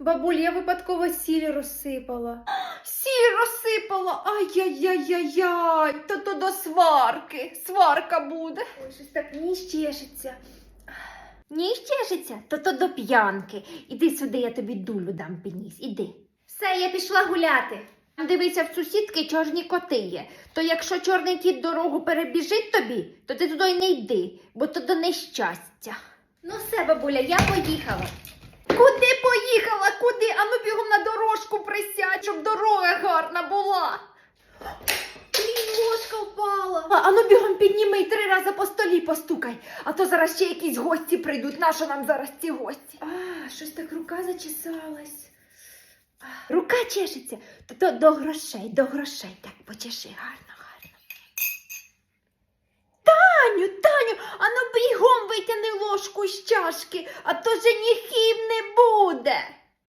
Бабуль, я випадково сіль розсипала. Сіль розсипала. Ай-яй-яй-яй-яй. То то до сварки. Сварка буде. Ой, щось так ніж чешеться. Ніж чешеться, то то до п'янки. Іди сюди, я тобі дулю дам підніс. Іди. Все, я пішла гуляти. Дивися, в сусідки чорні коти є. То якщо чорний кіт дорогу перебіжить тобі, то ти туди не йди, бо то до нещастя. Ну все, бабуля, я поїхала. Щоб дорога гарна була. Блін, ложка впала. А, ану бігом підніми і три рази по столі постукай, а то зараз ще якісь гості прийдуть. Нащо нам зараз ці гості? А, щось так рука зачесалась. Рука чешеться, то, то до грошей, до грошей. Так почеши гарно, гарно. Таню, Таню, ану бігом витяни ложку з чашки, а то женихи